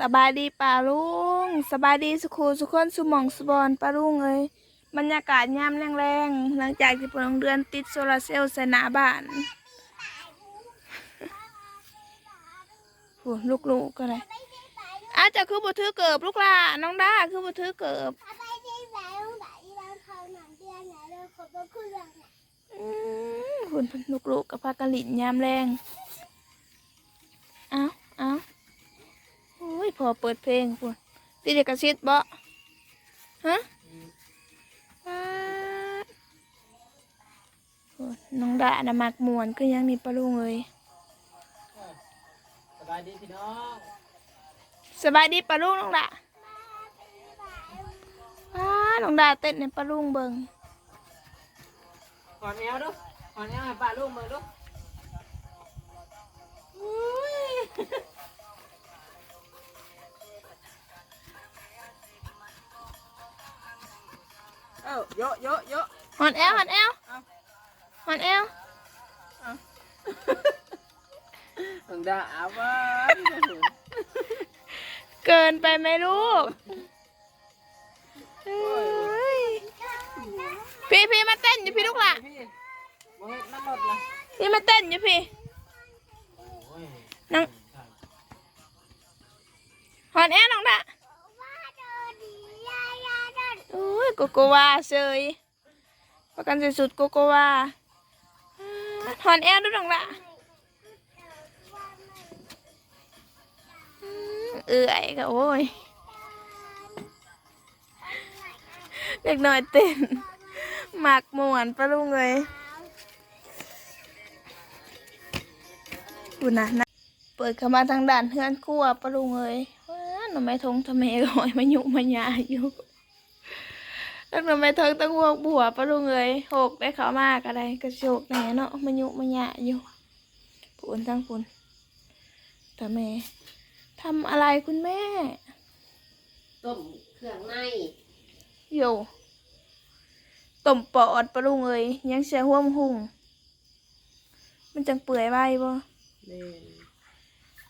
สบายดีป่าลุงสบายดีสุขูสุขคนสุหมองสุบอนป่าลุงเอ้ยบรรยากาศยามแรงๆหลังจากที่พลงเดือนติดโซลาร์เซลล์ใส่หน้าบ้านโอ้ลูกๆก็เลยอาจจะคือบุถือเกิบลูกล่ะน้องด้าคือบุถือเกิบเอาไปที่ไหนต้องไหนร้านเขาหนังเดือนไหนเลยขอบคุณเรื่องไหนอืมคุณลูกๆกับพากะลินยามแรง พอเปิดเพลงปุ่นตีเด็กกระซิดบ่ฮะว้าดโอ้ยน้องดานะมักมวนคือยังนี่ปะลุงเลยสบายดีพี่น้องสบายดีปะลุงน้องดาว้าดน้องดาเต้นในปะลุงเบิงก่อนแอวดูก่อนแอวให้ป้าลูกมือดู เอ้าเยอะเยอะเยอะหอนแอลหอนแอลเอาหอนแอลถึงด่าบ้านจะถึงเกินไปไหมลูกเอ้ยพี่พี่มาเต้นอยู่พี่ลูกหล่ะพี่บ่เฮ็ดน้ำรถละพี่มาเต้นอยู่พี่โอ้ยน้องหอนแอลน้องดาว่า โกโกวาเฉยประกันสุดๆโกโกวาหอนแอลดูน้องละเอื่อยก็โอ้ยเล็กน้อยเต้นหมักหมวนปะลุงเลยดูนะนะ เปิดเข้ามาทางด่านเฮือนครัวปะลุงเลยว้าหน่อไม้ทงทำไมก็หอยมายุมาหยาอยู่ ตั้งแต่ไม่เทิงตั้งวกบัวปะลุงเลยหกได้เขามากอะไรกระโชกแหน่เนาะมันยุมันยะอยู่ปุ่นทั้งปุ่นแต่แม่ทำอะไรคุณแม่ต้มเครื่องในอยู่ต้มปอดปะลุงเลยยังเสียห่วมหุ่งมันจังเปื่อยไว้บ่แม่น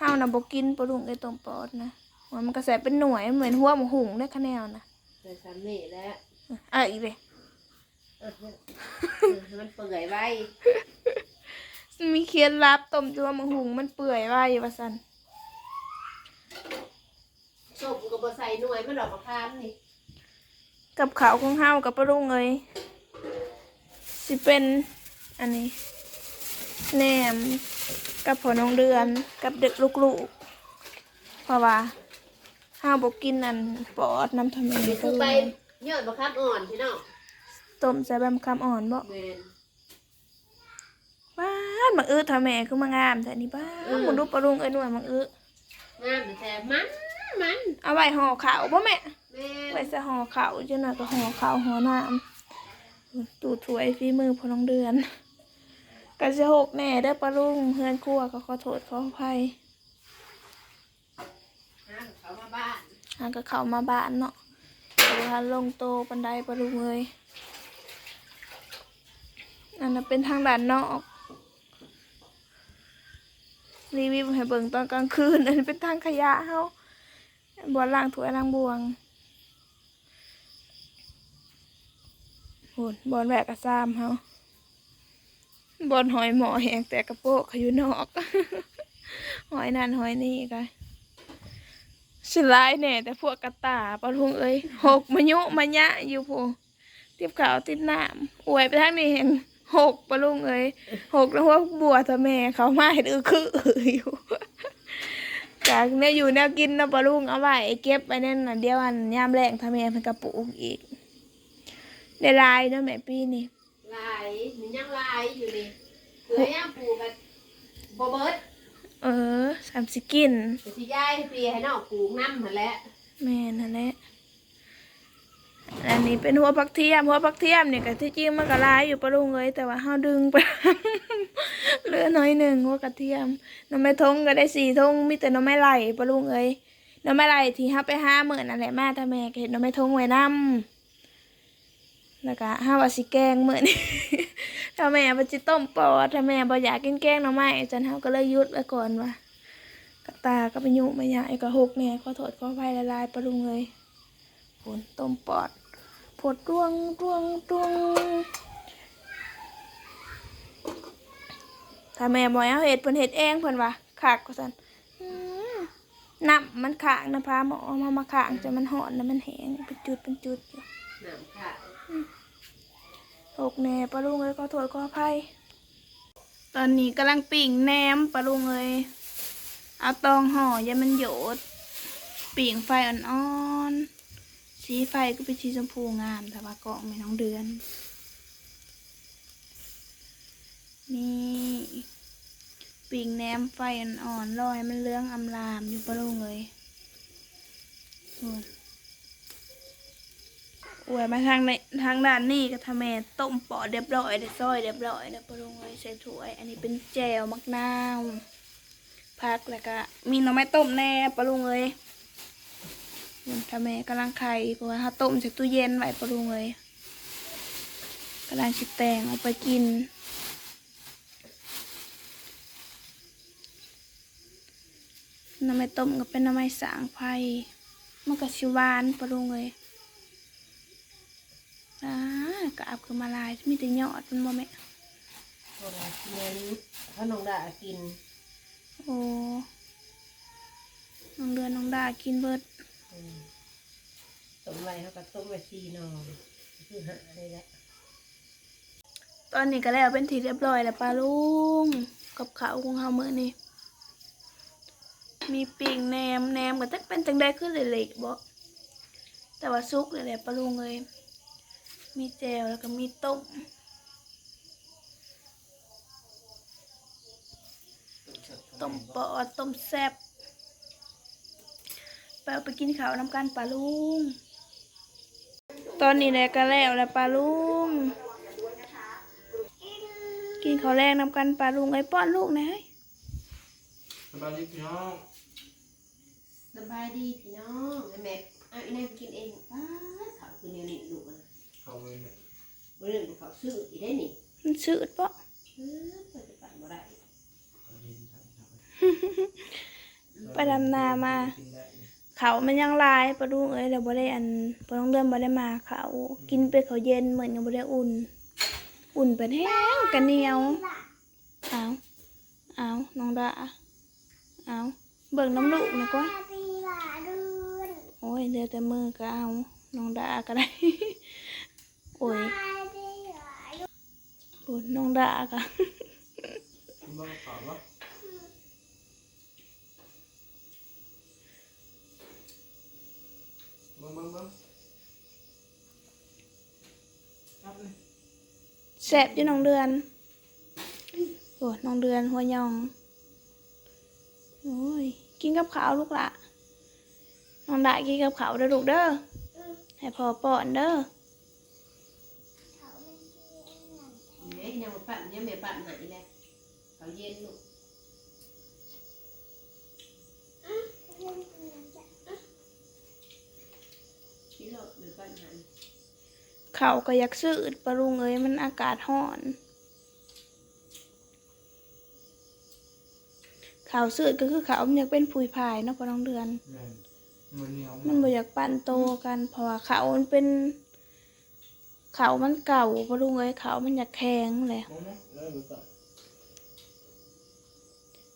ห้าวนะบกินปะลุงไอ้ต้มปอดนะว่ามันกระแสเป็นหน่วยเหมือนห่วมหุ่งได้คะแนนนะใส่ซ้ำนี่แหล้ว อะอีกเลยมันเปื่อยไว้มีเคล็ดลับต้มจัวมังหุงมันเปื่อยไว้ว่าสันส้มก็บ่ใส่หน่วยมันดอกมะขามนี่กับขาวของเฮากับปลาลุงเลยสิเป็นอันนี้แหนมกับผอน้องเดือนกับเด็กลูกๆเพราะว่าเฮาบอกกินอันปอดน้ำทำไมนี่ป คืลาอลุงใบเลยยอดมะขามอ่อนพี่น้องต้มใส่ใบมะขามอ่อนบ่แม่น บ้านมังอื้อทำแม่คือมางามแต่นี่บ้านมึงดูปลาลุงเอ้ยหน่วยมังอื้องามแต่มันมันเอาไว้ห่อขาวบ่แม่แม่นไว้ใส่ห่อขาวจังหน่อยก็ห่อขาวห่อน้ำตูดถวยฝีมือพอน้องเดือนก็จะหกแน่เด้อปลาลุงเฮือนครัวก็ขอโทษขออภัยหาเขามาบ้าน หาก็เข้ามาบ้านเนาะแต่ว่าลงโตปันไดปลาลุงเลยอันนั้นเป็นทางด้านนอก รีวิวให้เบิ่งตอนกลางคืน อันนี้เป็นทางขยะเฮาบอนล่างถ้วยล่างบวงโหนบอนแหวกกระซ้ำเฮาบอนหอยหมอแหงแต่กระโปกเขาอยู่นอก หอยนั่นหอยนี่กัน สิร้ายแน่แต่พวกกระตาปลาลุงเอ้ยหกมายุมายะอยู่พูติบขาวติดน้ำอวยไปทางนี้เห็นหกปลาลุงเอ้ยหกแล้วพวกบัวทะแม่เขามาเห็นอือคืออยู่จากเนี่ยอยู่แนวกินเนาะปลาลุงเอาไว้เก็บไปนั่นน่ะเดี๋ยวอันยามแรงทำแม่เพิ่นกระปุกอีกได้ลายเนาะแม่ปีนี่ลายมันยังลายอยู่นี่เกลือย่างปลูกกันบ่เบิดเออ สามสิกินแต่สิยายปีให้น้องปลูกน้ำหั่นแหละแม่นั่นแหละอันนี้เป็นหัวผักเทียม หัวผักเทียมเนี่ยก็ที่จริงมันก็หลายอยู่ปะลุงเลยแต่ว่าเฮาดึงไป เหลือน้อยหนึ่งหัวกระเทียมหน้ำไม้ทงก็ได้สี่ทงมีแต่หน้ำไม้ไหลปะลุงเอ้ยหน้ำไม้ไหลที่เฮาไปห้าหมื่นนั่นแหละมาถ้าแม่ก็เห็นหน้ำไม้ทงไว้นำแล้วก็ห้าว่าสิแกงมื้อนี้ถ้าแม่บ่จิต้มปอดถ้าแม่บ่อยากกินแกงหน่อไม้จันเฮาก็เลยหยุดไว้ก่อนว่า กะตาก็ไปยุมาใหญ่ก็หกเนี่ยขอโทษขออภัยละลายปรุงเลยผลต้มปอดผดดวงดวงดวงถ้าแม่บอยเอาเห็ดเพิ่นเห็ดเองเพิ่นว่าขากก็สันน้ำมันขางนะพาหมอเอามามาขางจนมันหอนแล้วมันแห้งเป็นจุดเป็นจุดอยู่น้ำค่ะหกแหน่ปรุงเลยขอโทษขออภัยตอนนี้กำลังปิ่งแหนมปรุงเลย เอาตองห่อยามันโยดปิ่งไฟอ่อนๆสีไฟก็เป็นสีชมพูงามแต่ว่าเกาะไม่น้องเดือน นี่ปิ่งแหนมไฟอ่อนๆลอยมันเลื้องอำลามอยู่ปรุงเลยอ้ยอวยมาทางในทางด้านนี้ก็ทำแม่ต้มปอเรียบร้อยได้ซอยเรียบร้อยแล้วปรุงเลยใส่ถ้วย อันนี้เป็นแจวมักนาว พักแล้วก็มีหน่อไม้ต้มแน่ปรุงเลยทำแม่กำลังไข่เพราะว่าถ้าต้มจากตู้เย็นไว้ปรุงเลยกำลังชิแตงเอาไปกินหน่อไม้ต้มก็เป็นหน่อไม้สางไผ่มันก็ชิวานปรุงเลยอ่ากระอับคือมาลายมีแต่ยอดมันบ่แม่พอเราเงินถ้าน้องดากิน โอ้น้องเดือนน้องดากินเบิดอืมต้มไว้เขาก็ต้มไว้สี่หนอคือหาได้แล้วตอนนี้ก็แล้วเป็นทีเรียบร้อยแล้วปลาลุงกับข้าวของเฮามื้อนี้มีปิ่งแหนมแหนมก็จักเป็นจังไดขึ้นเละๆบ่แต่ว่าซุกเลยแหละปลาลุงเลยมีแจวแล้วก็มีต้ม ต้มปอดต้มแซ่บไปเอาไปกินข้าวนำกันปลาลุง ตอนนี้แหละก็แล้วแล้วปลาลุง กินข้าวแรงนำกันปลาลุงไอ้ป้อนลูกนะเฮ้ยสบายดีพี่น้องสบายดีพี่น้องแม่เอาอีนั่งกินเองป้าดเขาคือแนวนี้ลูกอะเข้าเลยเนี่ยบ่เรื่องของเขาซื้ออีได้นี่มันสืดปะเออเปิดจะไปบ่ได้ เอาเย็นสั่งครับ ไปดำนามากินได้เขามันยังลายปลาลุงเอ้ยเดี๋ยวบ่ได้อันปลาลุงเดินบ่ได้มาเขา กินไปเขาวเย็นเหมือนกับบ่ได้อุ่น อุ่นเป็นแห้งกันเหนียวเอาเอาน้องดาเอาเบิ่งน้ำลูกหนะกว่าปีหลาดูนโอ้ยเดี๋ยวแต่มือก็เอาน้องดาก็ได้ โอ้ยปีหลาดูปวดน้องดาก็ คุณบ้างข่าววะบ้างบ้างบ้างครับเลยแสบอยู่น้องเดือนโอ้น้องเดือนหัวยองโอ้ยกินกับข้าวลูกละน้องดากินกับข้าวเด้อลูกเด้อให้พอป้อนเด้อเขาไม่กินหนังแม่ยังมาปั่นยังแม่ปั่นใหายแล้วเขาเย็นลูก เรื่องกินจะ พี่โลดแม่ปั่นใหายเขาวก็อยากซื้อปลารุงเอ้ยมันอากาศร้อนขาวซื้อก็คือขาวมันอยากเป็นผุยพายเนาะพอน้องเดือน แม่นมันเหนียวมันบ่อยากปั่นโตกันเพราะว่าเขาวมันเป็น เขาวมันเก่าปลารุงเอ้ยเขาวมันอยากแข็งเลยมองนะแล้วดูต่อ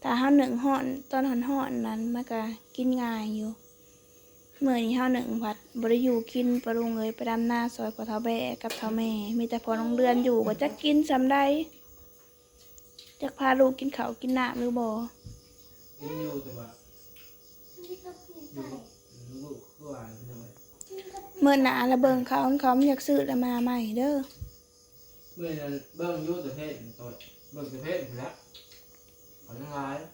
แต่ห้าหนึ่งห่อนตอนห่อนห่อนๆนั้นมันก็กินง่ายอยู่ เมื่อนี้ห้าหนึ่งผัดบริยูกินปลารุงเลยไปดำหน้าซอยปลาเท้าแบะกับเท้าแม่ มีแต่พอน้องเดือนอยู่ก็จะกินสำได้จะพาลูกกินข้าวกินน้ำหรือบ่กินอยู่แต่ว่ากินกับกินอยู่ไก่ลูกก็ว่าพี่น้องกินกับเมื่อหนาละเบิงเขาเขามันอยากซื้อแล้วมาใหม่เด้อเมื่อนั้นเบิ้งอยุ่แต่เพศตัวเบิ้งแต่เพศอยู่แล้วขอยังไงหนึ่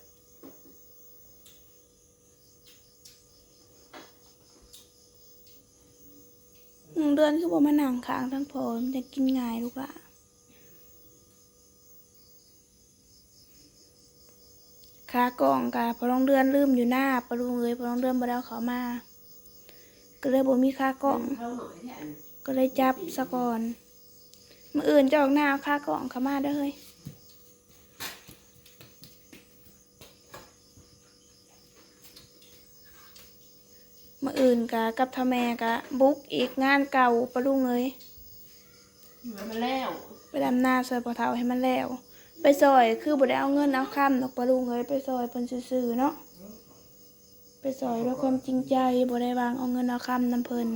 เดือนคือบ่มานั่งค้างทั้งพอมันจะกินง่ายลูกละขากล่องกะพอลองเดือนลืมอยู่หน้าปลุงเลยพอลองเดือนบ่ได้เอาเขามา ก็เลยบ่มีค้ากล่อง ก็เลยจับสะก่อนมื่ออื่นจะออกหน้าเอาค่ากล่องเขามาได้เลย อื่นกะกับทาแม่กะบุกอีกงานเก่าปะลุงเอ้ยมามาแล้วไปดำนาซอยปะเทาให้มันแล้ว ไปซอยคือบ่ได้เอาเงินเอาค้ำดอกปะลุงเอ้ยไปซอยเพิ่นซื่อๆเนาะไปซอยด้วยความจริงใจบ่ได้วางเอาเงินเอาค้ำนำเพิ่น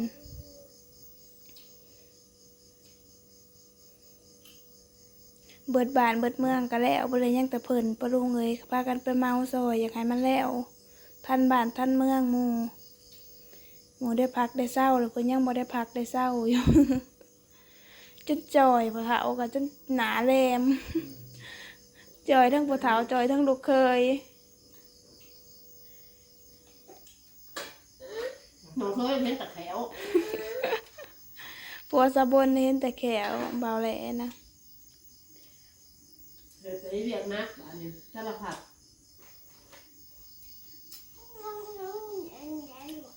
เบิดบ้านเบิดเมืองก็แล้วบ่เลยยังแต่เพิ่นปะลุงเอ้ยพากันไปเมาซอยอยากให้มันแล้วทันบ้านทันเมืองหมู่ หมู่ได้พักได้เศร้าแล้วเพิ่นยังบ่ได้พักได้เศร้าอยู่ จนจอยปะเถากับจนหนาแรมจอยทั้งปะเถาจอยทั้งลูกเคยน้องเคยเห็นตะแถวปัวสะบนเห็นแต่แขวเบาแหลนะเดี๋ยวไปเรียกนักบ้านนี้สารพัด น้องน้องแอนแอนบอก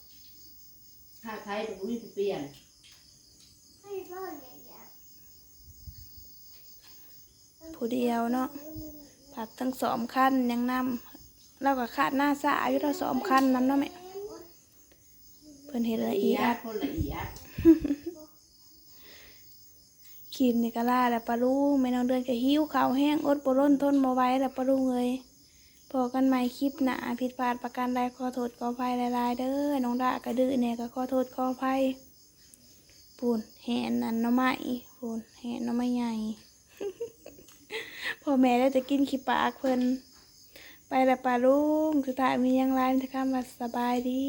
ถ้าใครจะวิ่งเปลี่ยนให้พ่อเนี่ยอยากผู้เดียวเนาะผักทั้งสองขั้นยังนำเราก็ขาดหน้าสาอยู่เราสองขั้นนำเนาะแม่เพิ่นเห็นละเอียดคนละเอียดขีมนี่ก็ล่าแล้วปลาลูกแม่น้องเดือนก็หิวข้าวแห้งอดบ่ร้นทนบ่ไหว้แล้วปลาลูกเอ้ย พอกันใหม่คลิปหนาผิดพลาดประการใดขอโทษขออภัยหลายๆเด้อน้องดากระดื้อเนี่ยก็ขอโทษขออภัยปูนแหนนันน้อไม้ปูนแหนน้อไม้ใหญ่พ่อแม่ได้จะกินขี้ปากเพิ่นไปแล้วปลาลุงสุดท้ายมียังไรมีแต่คำว่าสบายดี